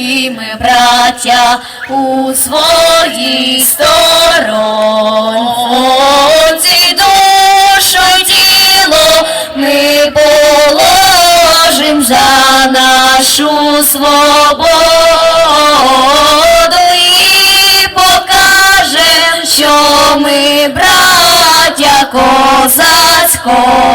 і ми, браття, у своїй сторонці. Душу тіло ми положим за нашу свободу і покажем, що ми браття козацького